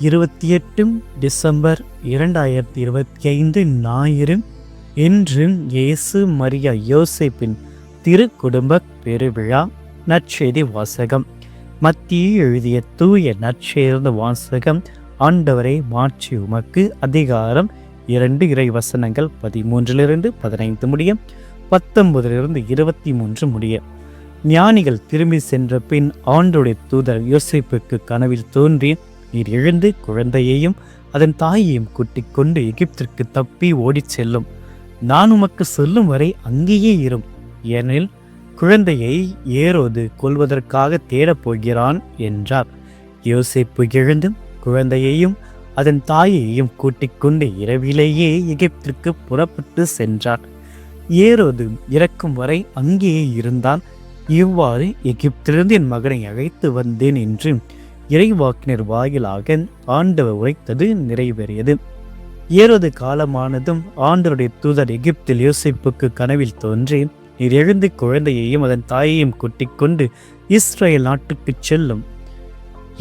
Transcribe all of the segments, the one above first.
இருபத்தி எட்டும் டிசம்பர் இரண்டாயிரத்தி இருபத்தி ஐந்து ஞாயிறு இன்று இயேசு மரியா யோசிப்பின் திருக்குடும்ப பெருவிழா நற்செய்தி வாசகம். மத்திய எழுதிய தூய நற்செய்த வாசகம் ஆண்டவரை மாற்றி உமக்கு அதிகாரம் இரண்டு இறை வசனங்கள் பதிமூன்றிலிருந்து பதினைந்து முடிய பத்தொன்பதிலிருந்து இருபத்தி மூன்று முடிய ஞானிகள் திரும்பி சென்ற பின் ஆண்டுடைய தூதர் யோசிப்புக்கு கனவில் தோன்றி நீர் எழுந்து குழந்தையையும் அதன் தாயையும் கூட்டிக் கொண்டு எகிப்திற்கு தப்பி ஓடிச் செல்லும். நான் உமக்கு சொல்லும் வரை அங்கேயே இரும். ஏனெனில் குழந்தையை ஏரோது கொள்வதற்காக தேடப் போகிறான் என்றார். யோசிப்பு எழுந்து குழந்தையையும் அதன் தாயையும் கூட்டிக் கொண்டு இரவிலேயே எகிப்திற்கு புறப்பட்டு சென்றார் ஏரோது இறக்கும் வரை அங்கேயே இருந்தான். இவ்வாறு எகிப்திலிருந்து என் மகனை அழைத்து வந்தேன் என்று இறைவாக்கினர் வாயிலாக ஆண்டவர் உரைத்தது நிறைவேறியது. ஏறது காலமானதும் ஆண்டவருடைய தூதர் எகிப்தில் யோசிப்புக்கு கனவில் தோன்றி நீர் எழுந்து குழந்தையையும் அதன் தாயையும் கொண்டு இஸ்ரேல் நாட்டுக்கு செல்லும்.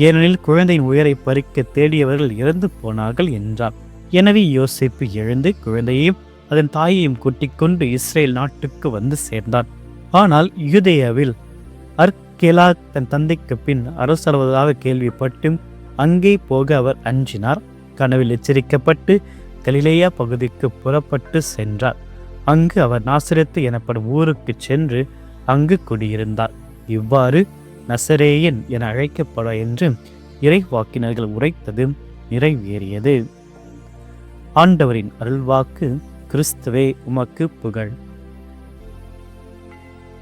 ஏனெனில் குழந்தையின் உயரை பறிக்க தேடியவர்கள் இறந்து போனார்கள் என்றார். எனவே யோசிப்பு எழுந்து குழந்தையையும் அதன் தாயையும் கூட்டிக் கொண்டு இஸ்ரேல் நாட்டுக்கு வந்து சேர்ந்தார். ஆனால் யூதேயாவில் மிக்கேலா தன் தந்தைக்கு பின் அரசருவதாக கேள்விப்பட்டு அங்கே போக அவர் அஞ்சினார். கனவில் எச்சரிக்கப்பட்டு கலிலேயா பகுதிக்கு புறப்பட்டு சென்றார். அங்கு அவர் நாசிரத்து எனப்படும் ஊருக்கு சென்று அங்கு குடியிருந்தார். இவ்வாறு நசரேயன் என அழைக்கப்பட என்று இறைவாக்கினர்கள் உரைத்தது நிறைவேறியது. ஆண்டவரின் அருள்வாக்கு கிறிஸ்துவே உமக்கு புகழ்.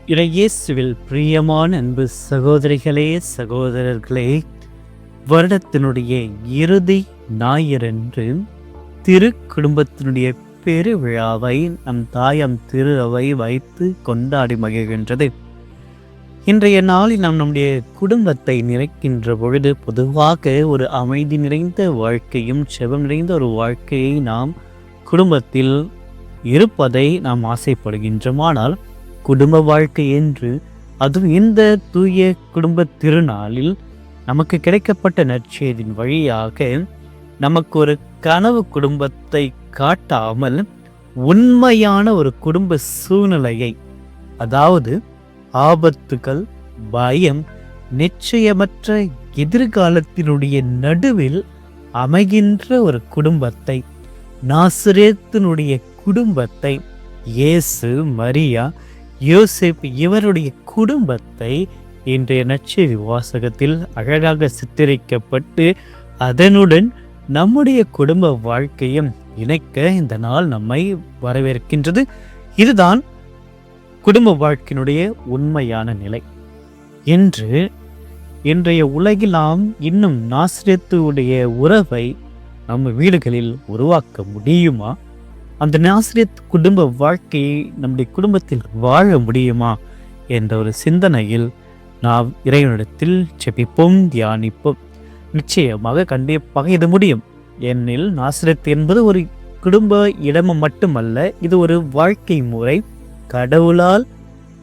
இறையேசுவில் பிரியமான அன்பு சகோதரிகளே சகோதரர்களே வருடத்தினுடைய இறுதி ஞாயிறன்று திரு குடும்பத்தினுடைய பெருவிழாவை நம் தாயம் திரு அவை வைத்து கொண்டாடி மகிழ்கின்றது. இன்றைய நாளில் நாம் நம்முடைய குடும்பத்தை நிறைக்கின்ற பொழுது பொதுவாக ஒரு அமைதி நிறைந்த வாழ்க்கையும் செவம் நிறைந்த ஒரு வாழ்க்கையை நாம் குடும்பத்தில் இருப்பதை நாம் ஆசைப்படுகின்றோம் ஆனால் குடும்ப வாழ்க்கை என்று அதுவும் இந்த தூய குடும்ப திருநாளில் நமக்கு கிடைக்கப்பட்ட நற்செய்தின் வழியாக நமக்கு ஒரு கனவு குடும்பத்தை காட்டாமல் உண்மையான ஒரு குடும்ப சூழ்நிலையை அதாவது ஆபத்துகள் பயம் நிச்சயமற்ற எதிர்காலத்தினுடைய நடுவில் அமைகின்ற ஒரு குடும்பத்தை நாசிரேத்தினுடைய குடும்பத்தை இயேசு மரியா யோசிப் இவருடைய குடும்பத்தை இன்றைய நற்செய்தி வாசகத்தில் அழகாக சித்தரிக்கப்பட்டு அதனுடன் நம்முடைய குடும்ப வாழ்க்கையும் இணைக்க இந்த நாள் நம்மை வரவேற்கின்றது. இதுதான் குடும்ப வாழ்க்கையினுடைய உண்மையான நிலை. என்று இன்றைய உலகில் நாம் இன்னும் நாசிரியத்துடைய உறவை நம்ம வீடுகளில் உருவாக்க முடியுமா? அந்த நாசிரியத் குடும்ப வாழ்க்கையை நம்முடைய குடும்பத்தில் வாழ முடியுமா என்ற ஒரு சிந்தனையில் நாம் இறைவனிடத்தில் செபிப்போம் தியானிப்போம். நிச்சயமாக கண்டிப்பாக இது முடியும். ஏனெனில் நாசிரத் என்பது ஒரு குடும்ப இடமும் மட்டுமல்ல இது ஒரு வாழ்க்கை முறை. கடவுளால்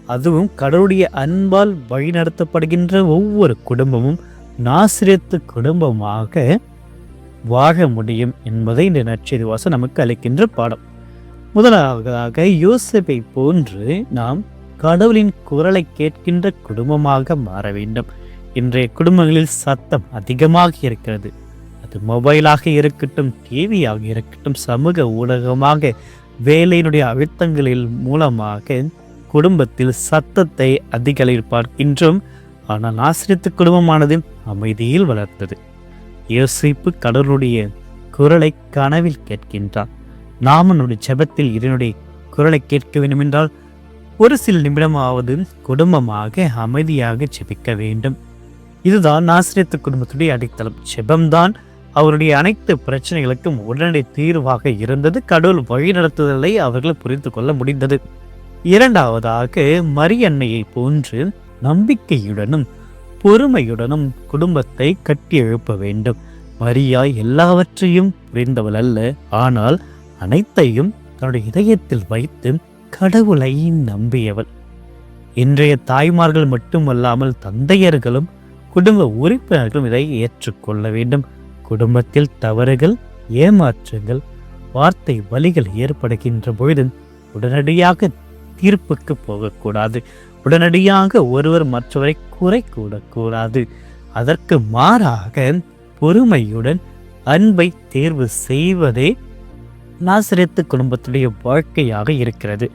அதுவும் கடவுளுடைய அன்பால் வழிநடத்தப்படுகின்ற ஒவ்வொரு குடும்பமும் நாசிரியத்து குடும்பமாக வாழ முடியும் என்பதை இந்த நற்செய்தி நமக்கு அளிக்கின்ற பாடம். முதலாவதாக யோசிப்பை போன்று நாம் கடவுளின் குரலை கேட்கின்ற குடும்பமாக மாற வேண்டும். இன்றைய குடும்பங்களில் சத்தம் அதிகமாக இருக்கிறது. அது மொபைலாக இருக்கட்டும் டிவியாக இருக்கட்டும் சமூக ஊடகமாக வேலையினுடைய அழுத்தங்களில் மூலமாக குடும்பத்தில் சத்தத்தை அதிகளில் பார்க்கின்றோம் ஆனால் ஆசிரியத்து குடும்பமானது அமைதியில் வளர்த்தது யோசிப்பு கடவுளுடைய குரலை கனவில் கேட்கின்றார். நாம் நம்முடைய ஜெபத்தில் இதனுடைய குரலை கேட்க வேண்டுமென்றால் ஒரு சில நிமிடமாவது குடும்பமாக அமைதியாக ஜெபிக்க வேண்டும். இதுதான் ஆசிரியத்து குடும்பத்துடைய அடித்தளம். ஜெபம்தான் அவருடைய அனைத்து பிரச்சனைகளுக்கும் உடனடி தீர்வாக இருந்தது. கடவுள் வழிநடத்துதலை அவர்கள் புரிந்து கொள்ள முடிந்தது. இரண்டாவதாக மரியன்னையை போன்று நம்பிக்கையுடனும் பொறுமையுடனும் குடும்பத்தை கட்டி எழுப்ப வேண்டும். மரியா எல்லாவற்றையும் புரிந்தவள் அல்ல. ஆனால் அனைத்தையும் தன்னுடைய இதயத்தில் வைத்து கடவுளை நம்பியவள். இன்றைய தாய்மார்கள் மட்டுமல்லாமல் தந்தையர்களும் குடும்ப உறுப்பினர்களும் இதை ஏற்றுக்கொள்ள வேண்டும். குடும்பத்தில் தவறுகள் ஏமாற்றங்கள் வார்த்தை வலிகள் ஏற்படுகின்ற பொழுது உடனடியாக தீர்ப்புக்கு போகக்கூடாது. உடனடியாக ஒருவர் மற்றவரை குறை கூடக்கூடாது அதற்கு மாறாக பொறுமையுடன் அன்பை தேர்வு செய்வதே நாசிரியத்து குடும்பத்துடைய வாழ்க்கையாக இருக்கிறது.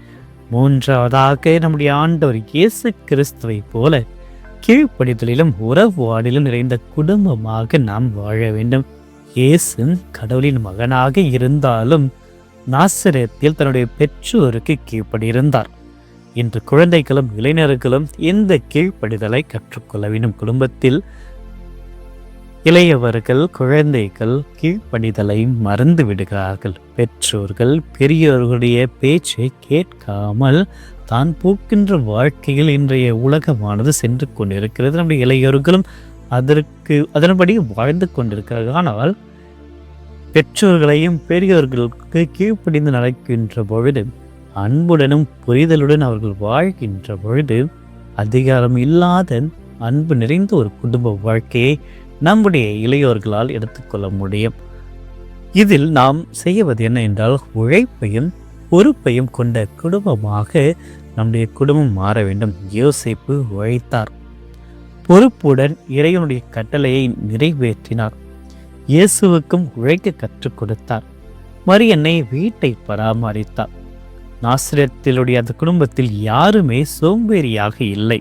மூன்றாவதாக நம்முடைய ஆண்டவர் இயேசு கிறிஸ்துவை போல கீழ்ப்படிதலிலும் உறவாடிலும் நிறைந்த குடும்பமாக நாம் வாழ வேண்டும். இயேசு கடவுளின் மகனாக இருந்தாலும் நாசிரியத்தில் தன்னுடைய பெற்றோருக்கு கீழ்ப்படியிருந்தார். இன்று குழந்தைகளும் இளைஞர்களும் இந்த கீழ்ப்படிதலை கற்றுக்கொள்ள வேண்டும்? குடும்பத்தில் இளையவர்கள் குழந்தைகள் கீழ்ப்படிதலை மறந்து விடுகிறார்கள். பெற்றோர்கள் பெரியோர்களுடைய பேச்சை கேட்காமல் தான் போக்கின்ற வாழ்க்கையில் இன்றைய உலகமானது சென்று கொண்டிருக்கிறது. நம்முடைய இளையோர்களும் அதற்கு அதன்படி வாழ்ந்து கொண்டிருக்கிறார்கள். ஆனால் பெற்றோர்களையும் பெரியோர்களுக்கு கீழ்ப்படிந்து நடக்கின்ற பொழுது அன்புடனும் புரிதலுடன் அவர்கள் வாழ்கின்ற பொழுது அதிகாரம் இல்லாத அன்பு நிறைந்த ஒரு குடும்ப வாழ்க்கையை நம்முடைய இளையோர்களால் எடுத்துக்கொள்ள முடியும். இதில் நாம் செய்வது என்ன என்றால் உழைப்பையும் பொறுப்பையும் கொண்ட குடும்பமாக நம்முடைய குடும்பம் மாற வேண்டும். யோசிப்பு உழைத்தார். பொறுப்புடன் இறைவனுடைய கட்டளையை நிறைவேற்றினார். இயேசுவுக்கும் உழைக்க கற்றுக் கொடுத்தார். மரியன்னை வீட்டை பராமரித்தார். நாசிரியத்திலுடைய அந்த குடும்பத்தில் யாருமே சோம்பேறியாக இல்லை.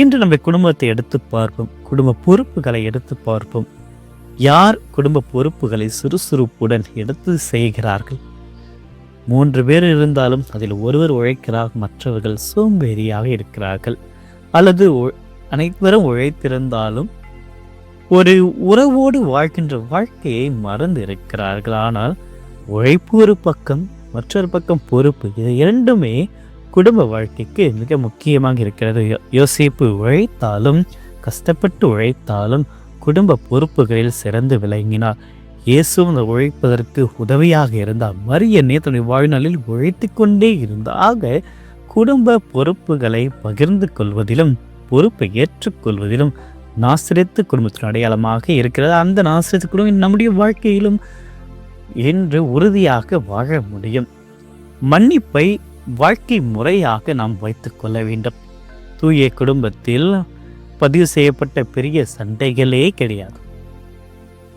இன்று நம்ம குடும்பத்தை எடுத்து பார்ப்போம். குடும்ப பொறுப்புகளை எடுத்து பார்ப்போம். யார் குடும்ப பொறுப்புகளை சுறுசுறுப்புடன் எடுத்து செய்கிறார்கள்? மூன்று பேர் இருந்தாலும் அதில் ஒருவர் உழைக்கிறார் மற்றவர்கள் சோம்பேறியாக இருக்கிறார்கள். அல்லது அனைவரும் உழைத்திருந்தாலும் ஒரு உறவோடு வாழ்கின்ற வாழ்க்கையை மறந்து இருக்கிறார்கள் ஆனால் உழைப்பு ஒரு பக்கம் மற்றொரு பக்கம் பொறுப்பு. இது இரண்டுமே குடும்ப வாழ்க்கைக்கு மிக முக்கியமாக இருக்கிறது. யோ- யோசிப்பு உழைத்தாலும் கஷ்டப்பட்டு உழைத்தாலும் குடும்ப பொறுப்புகளில் சிறந்து விளங்கினார். இயேசு அந்த உழைப்பதற்கு உதவியாக இருந்தார். மரியன்னே தன்னுடைய வாழ்நாளில் உழைத்து கொண்டே இருந்தாக ஆக குடும்ப பொறுப்புகளை பகிர்ந்து கொள்வதிலும் பொறுப்பை ஏற்றுக்கொள்வதிலும் நாசிரியத்து குடும்பத்தின் அடையாளமாக இருக்கிறது. அந்த நாசிரியத்து குடும்பம் நம்முடைய வாழ்க்கையிலும் என்று உறுதியாக வாழ முடியும். மன்னிப்பை வாழ்க்கை முறையாக நாம் வைத்துக்கொள்ள வேண்டும். தூய குடும்பத்தில் பதிவு செய்யப்பட்ட பெரிய சண்டைகளே கிடையாது.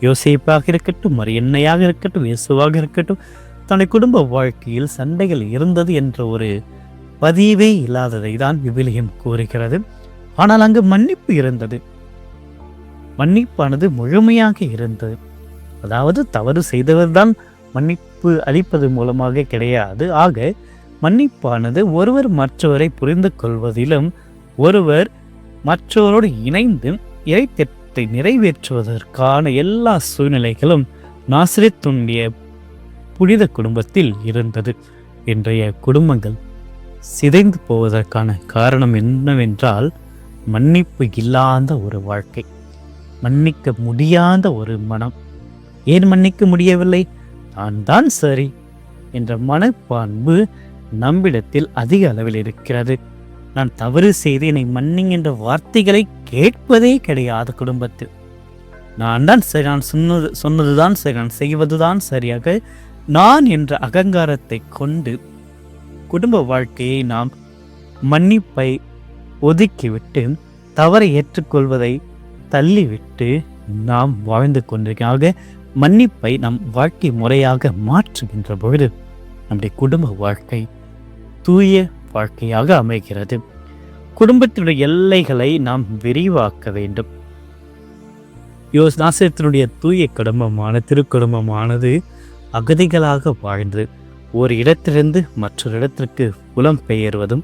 யோசிப்பாக இருக்கட்டும் மரியன்னையாக இருக்கட்டும் இயேசுவாக இருக்கட்டும் தன்னை குடும்ப வாழ்க்கையில் சண்டைகள் இருந்தது என்ற ஒரு பதிவே இல்லாததை தான் விவிலியம் கூறுகிறது. ஆனால் அங்கு மன்னிப்பு இருந்தது. மன்னிப்பானது முழுமையாக இருந்தது. அதாவது தவறு செய்தவர்தான் மன்னிப்பு அளிப்பது மூலமாக கிடையாது. ஆக மன்னிப்பானது ஒருவர் மற்றவரை புரிந்து கொள்வதிலும் ஒருவர் மற்றவரோடு இணைந்து இறைத்திட்டத்தை நிறைவேற்றுவதற்கான எல்லா சூழ்நிலைகளும் நாசிரியத்துடைய புனித குடும்பத்தில் இருந்தது. இன்றைய குடும்பங்கள் சிதைந்து போவதற்கான காரணம் என்னவென்றால் மன்னிப்பு இல்லாத ஒரு வாழ்க்கை மன்னிக்க முடியாத ஒரு மனம். ஏன் மன்னிக்க முடியவில்லை? நான் தான் சரி என்ற மனப்பான்பு நம்மிடத்தில் அதிக அளவில் இருக்கிறது. நான் தவறு செய்து என்னை மன்னிங் என்ற வார்த்தைகளை கேட்பதே கிடையாது குடும்பத்தில். நான் தான் சரி நான் சொன்னது சொன்னதுதான் சரி நான் செய்வதுதான் சரியாக நான் என்ற அகங்காரத்தை கொண்டு குடும்ப வாழ்க்கையை நாம் மன்னிப்பை ஒதுக்கிவிட்டு தவறை ஏற்றுக்கொள்வதை தள்ளிவிட்டு நாம் வாழ்ந்து கொண்டிருக்கிறோம் ஆக மன்னிப்பை நம் வாழ்க்கை முறையாக மாற்றுகின்ற பொழுது நம்முடைய குடும்ப வாழ்க்கை தூய வாழ்க்கையாக அமைகிறது. குடும்பத்தினுடைய எல்லைகளை நாம் விரிவாக்க வேண்டும். யோஸ் நாசிரத்தினுடைய தூய குடும்பமான திருக்குடும்பமானது அகதிகளாக வாழ்ந்து ஒரு இடத்திலிருந்து மற்றொரு இடத்திற்கு புலம் பெயர்வதும்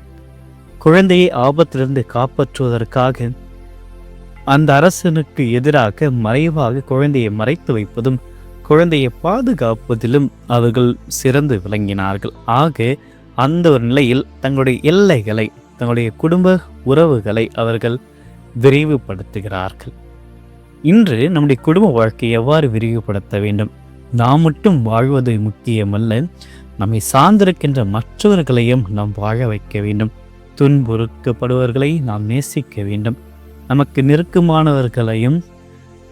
குழந்தையை ஆபத்திலிருந்து காப்பாற்றுவதற்காக அந்த அரசனுக்கு எதிராக மறைவாக குழந்தையை மறைத்து வைப்பதும் குழந்தையை பாதுகாப்பதிலும் அவர்கள் சிறந்து விளங்கினார்கள். ஆக அந்த ஒரு நிலையில் தங்களுடைய எல்லைகளை தங்களுடைய குடும்ப உறவுகளை அவர்கள் விரிவுபடுத்துகிறார்கள். இன்று நம்முடைய குடும்ப வாழ்க்கையை எவ்வாறு விரிவுபடுத்த வேண்டும்? நாம் மட்டும் வாழ்வது முக்கியமல்ல. நம்மை சார்ந்திருக்கின்ற மற்றவர்களையும் நாம் வாழ வைக்க வேண்டும். துன்புறுக்கப்படுவர்களை நாம் நேசிக்க வேண்டும். நமக்கு நெருக்கமானவர்களையும்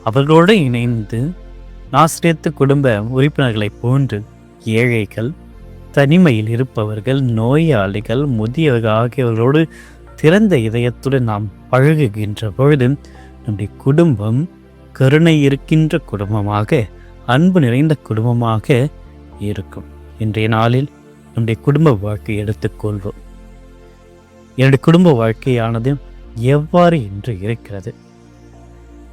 அவர்களோடு இணைந்து நாசிரியத்து குடும்ப உறுப்பினர்களைப் போன்று ஏழைகள் தனிமையில் இருப்பவர்கள் நோயாளிகள் முதியவர்கள் ஆகியவர்களோடு திறந்த இதயத்துடன் நாம் பழகுகின்ற பொழுது நம்முடைய குடும்பம் கருணை இருக்கின்ற குடும்பமாக அன்பு நிறைந்த குடும்பமாக இருக்கும். இன்றைய நாளில் நம்முடைய குடும்ப வாழ்க்கையை எடுத்துக்கொள்வோம். என்னுடைய குடும்ப வாழ்க்கையானது எவ்வாறு இன்று இருக்கிறது.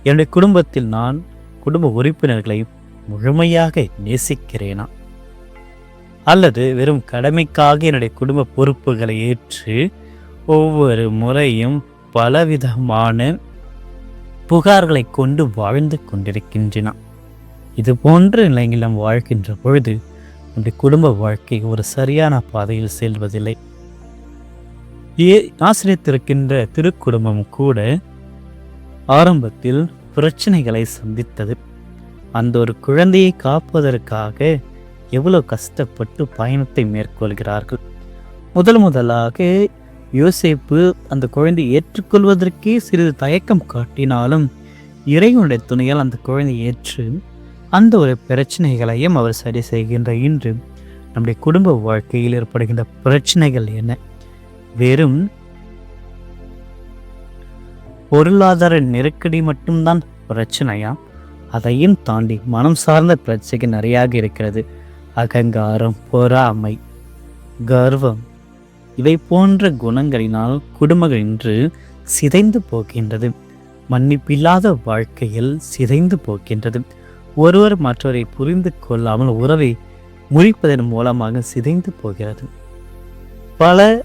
என்னுடைய குடும்பத்தில் நான் குடும்ப உறுப்பினர்களை முழுமையாக நேசிக்கிறேனா? அல்லது வெறும் கடமைக்காக என்னுடைய குடும்ப பொறுப்புகளை ஏற்று ஒவ்வொரு முறையும் பலவிதமான புகார்களை கொண்டு வாழ்ந்து கொண்டிருக்கின்றன. இது போன்ற நிலையில் நாம் வாழ்கின்ற பொழுது நம்முடைய குடும்ப வாழ்க்கை ஒரு சரியான பாதையில் செல்வதில்லை. ஆசிரியத்திருக்கின்ற திருக்குடும்பம் கூட ஆரம்பத்தில் பிரச்சனைகளை சந்தித்தது. அந்த ஒரு குழந்தையை காப்பதற்காக எவ்வளோ கஷ்டப்பட்டு பயணத்தை மேற்கொள்கிறார்கள். முதல் முதலாக யோசிப்பு அந்த குழந்தை ஏற்றுக்கொள்வதற்கே சிறிது தயக்கம் காட்டினாலும் இறைவனுடைய துணையால் அந்த குழந்தை ஏற்று அந்த ஒரு பிரச்சனைகளையும் அவர் சரி செய்கின்ற இன்று நம்முடைய குடும்ப வாழ்க்கையில் ஏற்படுகின்ற பிரச்சனைகள் என்ன? வெறும் பொருளாதார நெருக்கடி மட்டும்தான் பிரச்சனையா? அதையும் தாண்டி மனம் சார்ந்த பிரச்சனைகள் நிறையாக இருக்கிறது. அகங்காரம் பொறாமை கர்வம் இவை போன்ற குணங்களினால் குடும்பங்கள் இன்று சிதைந்து போகின்றது. மன்னிப்பில்லாத வாழ்க்கையில் சிதைந்து போகின்றது. ஒருவர் மற்றவரை புரிந்து கொள்ளாமல் உறவை முறிப்பதன் மூலமாக சிதைந்து போகிறது. பல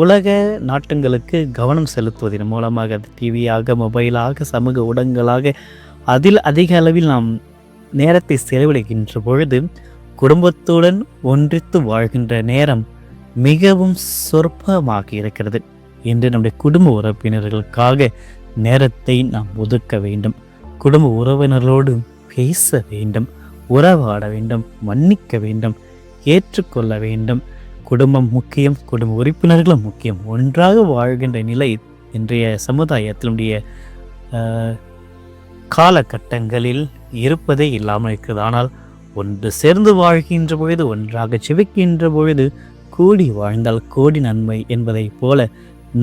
உலக நாட்டங்களுக்கு கவனம் செலுத்துவதன் மூலமாக டிவியாக மொபைலாக சமூக ஊடகங்களாக அதில் அதிக அளவில் நாம் நேரத்தை செலவிடுகின்ற பொழுது குடும்பத்துடன் ஒன்றித்து வாழ்கின்ற நேரம் மிகவும் சொற்பமாக இருக்கிறது. என்று நம்முடைய குடும்ப உறுப்பினர்களுக்காக நேரத்தை நாம் ஒதுக்க வேண்டும். குடும்ப உறவினர்களோடு பேச வேண்டும் உறவாட வேண்டும் மன்னிக்க வேண்டும் ஏற்றுக்கொள்ள வேண்டும். குடும்பம் முக்கியம் குடும்ப உறுப்பினர்களும் முக்கியம். ஒன்றாக வாழ்கின்ற நிலை இன்றைய சமுதாயத்தினுடைய காலகட்டங்களில் இருப்பதே இல்லாமல் இருக்கிறது ஆனால் ஒன்று சேர்ந்து வாழ்கின்ற பொழுது ஒன்றாக செவிக்கின்ற பொழுது கூடி வாழ்ந்தால் கோடி நன்மை என்பதைப் போல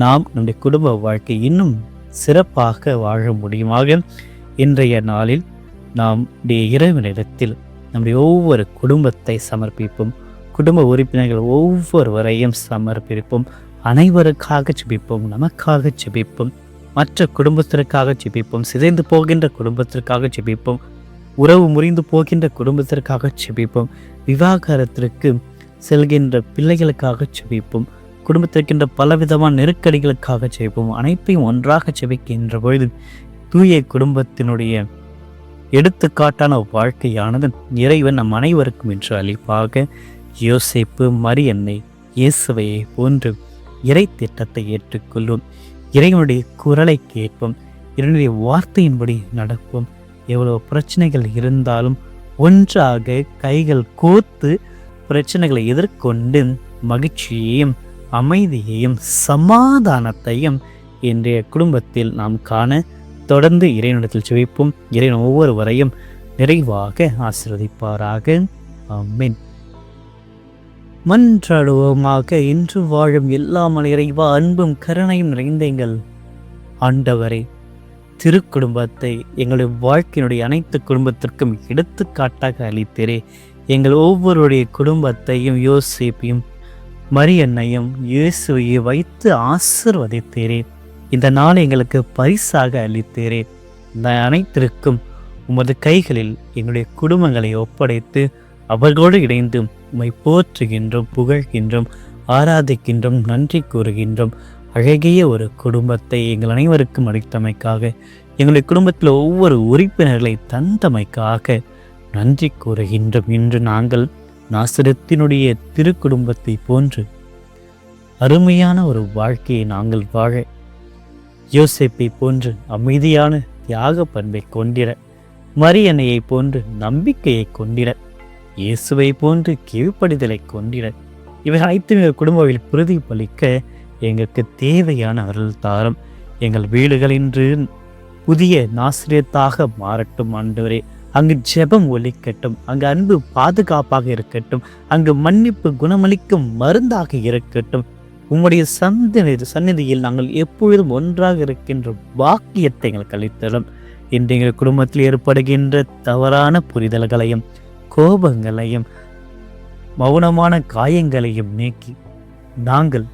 நாம் நம்முடைய குடும்ப வாழ்க்கை இன்னும் சிறப்பாக வாழ முடியுமாக. இன்றைய நாளில் நாம் நம்முடைய இறைவனிடத்தில் நம்முடைய ஒவ்வொரு குடும்பத்தை சமர்ப்பிப்போம். குடும்ப உறுப்பினர்கள் ஒவ்வொருவரையும் சமர்ப்பிப்போம். அனைவருக்காக ஜெபிப்போம் நமக்காக ஜெபிப்போம் மற்ற குடும்பத்திற்காக ஜெபிப்போம் சிதைந்து போகின்ற குடும்பத்திற்காக ஜெபிப்போம் உறவு முறிந்து போகின்ற குடும்பத்திற்காக ஜெபிப்போம் விவாகரத்திற்கு செல்கின்ற பிள்ளைகளுக்காக ஜெபிப்போம் குடும்பத்திற்கின்ற பலவிதமான நெருக்கடிகளுக்காக ஜெபிப்போம் அனைத்தையும் ஒன்றாக ஜெபிக்கின்ற பொழுது தூய குடும்பத்தினுடைய எடுத்துக்காட்டான வாழ்க்கையானது இறைவன் நம் அனைவருக்கும் என்று அளிப்பாக. யோசேப்பு மரியன்னை இயேசுவையை போன்று இறை திட்டத்தை ஏற்றுக்கொள்வோம் இறைவனுடைய குரலை கேட்போம். இறைவனுடைய வார்த்தையின்படி நடப்போம். எவ்வளோ பிரச்சனைகள் இருந்தாலும் ஒன்றாக கைகள் கோத்து பிரச்சனைகளை எதிர்கொண்டு மகிழ்ச்சியையும் அமைதியையும் சமாதானத்தையும் இன்றைய குடும்பத்தில் நாம் காண தொடர்ந்து இறைவனிடத்தில் சுவைப்போம் இறைவன் ஒவ்வொருவரையும் நிறைவாக ஆசிர்வதிப்பாராக. அம்மின் மன்றாடுவோமாக இன்று வாழும் எல்லாமல் இறைவா அன்பும் கருணையும் நிறைந்த எங்கள் ஆண்டவரே திருக்குடும்பத்தை எங்களுடைய வாழ்க்கையினுடைய அனைத்து குடும்பத்திற்கும் எடுத்துக்காட்டாக அளித்தீரே. எங்கள் ஒவ்வொருடைய குடும்பத்தையும் யோசிப்பையும் மரியன்னையும் இயேசுவையை வைத்து ஆசிர்வதித்தீரே. இந்த நாள் எங்களுக்கு பரிசாக அளித்தீரே. இந்த அனைத்திற்கும் உமது கைகளில் எங்களுடைய குடும்பங்களை ஒப்படைத்து அவர்களோடு இணைந்து உம்மை போற்றுகின்றோம் புகழ்கின்றோம் ஆராதிக்கின்றோம் நன்றி கூறுகின்றோம். அழகிய ஒரு குடும்பத்தை எங்கள் அனைவருக்கும் அளித்தமைக்காக எங்களுடைய குடும்பத்தில் ஒவ்வொரு உறுப்பினர்களை தந்தமைக்காக நன்றி கூறுகின்றோம். இன்று நாங்கள் நாசிரத்தினுடைய திருக்குடும்பத்தை போன்று அருமையான ஒரு வாழ்க்கையை நாங்கள் வாழ யோசிப்பை போன்று அமைதியான தியாக பண்பை கொண்டிட மரியணையை போன்று நம்பிக்கையை கொண்டிட இயேசுவை போன்று கீழ்ப்படிதலை கொண்டிட இவை அனைத்தும் எங்கள் குடும்பத்தில் பிரதிபலிக்க எங்களுக்கு தேவையான அருள் தாரம். எங்கள் வீடுகளின்று புதிய நாசிரியத்தாக மாறட்டும் ஆண்டவரே. அங்கு ஜெபம் ஒலிக்கட்டும் அங்கு அன்பு பாதுகாப்பாக இருக்கட்டும் அங்கு மன்னிப்பு குணமளிக்கும் மருந்தாக இருக்கட்டும். உம்முடைய சந்ததி சந்நிதியில் நாங்கள் எப்பொழுதும் ஒன்றாக இருக்கின்ற வாக்கியத்தை எங்களுக்கு அளித்தரும். இன்று எங்கள் குடும்பத்தில் ஏற்படுகின்ற தவறான புரிதல்களையும் கோபங்களையும் மௌனமான காயங்களையும் நீக்கி நாங்கள்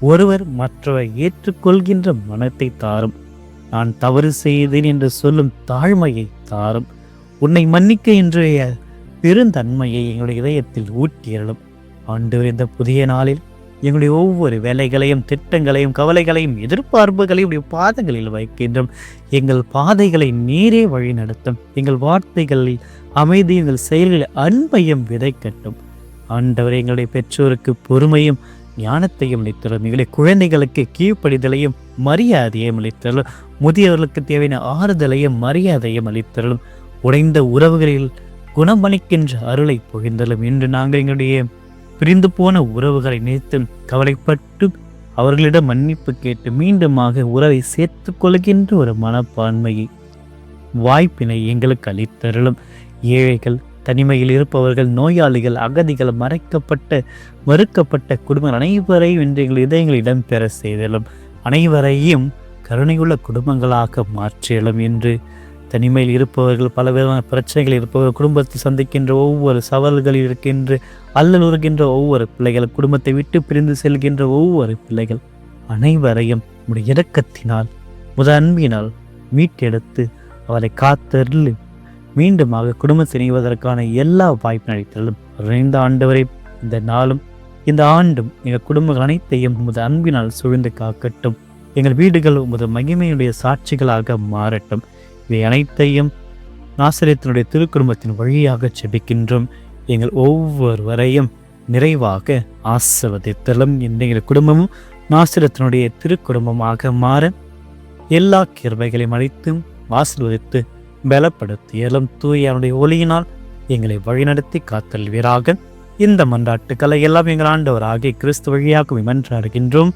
ஒருவர் மற்றவர் ஏற்றுக்கொள்கின்ற மனத்தை தாரும். நான் தவறு செய்தேன் என்று சொல்லும் தாழ்மையை தாரும். உன்னை மன்னிக்க இன்றைய பெருந்தன்மையை எங்களுடைய இதயத்தில் ஊட்டியறலும் ஆண்டு இந்த புதிய நாளில் எங்களுடைய ஒவ்வொரு வேலைகளையும் திட்டங்களையும் கவலைகளையும் எதிர்பார்ப்புகளையும் உடைய பாதங்களில் வைக்கின்றோம். எங்கள் பாதைகளை நீரே வழி நடத்தும். எங்கள் வார்த்தைகளில் அமைதி எங்கள் செயல்களில் அன்பையும் விதைக்கட்டும். ஆண்டவர் எங்களுடைய பெற்றோருக்கு பொறுமையும் ஞானத்தையும் அளித்தரும் எங்களுடைய குழந்தைகளுக்கு கீழ்ப்படிதலையும் மரியாதையும் அளித்தரலும் முதியவர்களுக்கு தேவையான ஆறுதலையும் மரியாதையும் அளித்தரலும் உடைந்த உறவுகளில் குணமளிக்கின்ற அருளை புகிந்தலும். இன்று நாங்கள் எங்களுடைய பிரிந்து போன உறவுகளை நினைத்து கவலைப்பட்டு அவர்களிடம் மன்னிப்பு கேட்டு மீண்டுமாக உறவை சேர்த்து கொள்கின்ற ஒரு மனப்பான்மையை வாய்ப்பினை எங்களுக்கு அளித்தருளும். ஏழைகள் தனிமையில் இருப்பவர்கள் நோயாளிகள் அகதிகள் மறைக்கப்பட்ட மறுக்கப்பட்ட குடும்பங்கள் அனைவரையும் இன்று எங்கள் இதயங்கள் இடம்பெற செய்தலும் அனைவரையும் கருணையுள்ள குடும்பங்களாக மாற்றியலும் என்று தனிமையில் இருப்பவர்கள் பல விதமான பிரச்சனைகள் இருப்பவர்கள் குடும்பத்தில் சந்திக்கின்ற ஒவ்வொரு சவால்களில் இருக்கின்ற அல்லல் உருகின்ற ஒவ்வொரு பிள்ளைகள் குடும்பத்தை விட்டு பிரிந்து செல்கின்ற ஒவ்வொரு பிள்ளைகள் அனைவரையும் உடைய இரக்கத்தினால் முத அன்பினால் மீட்டெடுத்து அவரை காத்தருள் மீண்டுமாக குடும்பத்தை இணைவதற்கான எல்லா வாய்ப்பு நடித்தலும் நிறைந்த ஆண்டவரை இந்த நாளும் இந்த ஆண்டும் எங்கள் குடும்பங்கள் அனைத்தையும் உமது அன்பினால் சூழ்ந்து காக்கட்டும். எங்கள் வீடுகள் உமது மகிமையுடைய சாட்சிகளாக மாறட்டும். இவை அனைத்தையும் நாசிரியத்தினுடைய திருக்குடும்பத்தின் வழியாக செபிக்கின்றோம் எங்கள் ஒவ்வொருவரையும் நிறைவாக ஆசிர்வதித்தலும். எங்கள் குடும்பமும் நாசிரத்தினுடைய திருக்குடும்பமாக மாற எல்லா கிருபைகளையும் அழைத்தும் ஆசிர்வதித்து பலப்படுத்தியலும். தூயனுடைய ஒளியினால் எங்களை வழிநடத்தி காத்தல்வீராக இந்த மன்றாட்டுக்களை எல்லாம் எங்கள் ஆண்டவராகிய கிறிஸ்து வழியாக மன்றாடுகின்றோம்.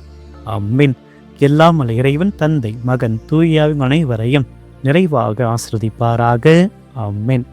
அம்மின் எல்லாம் இறைவன் தந்தை மகன் தூயாவின் அனைவரையும் நிறைவாக ஆசிரதிப்பாராக அம்மென்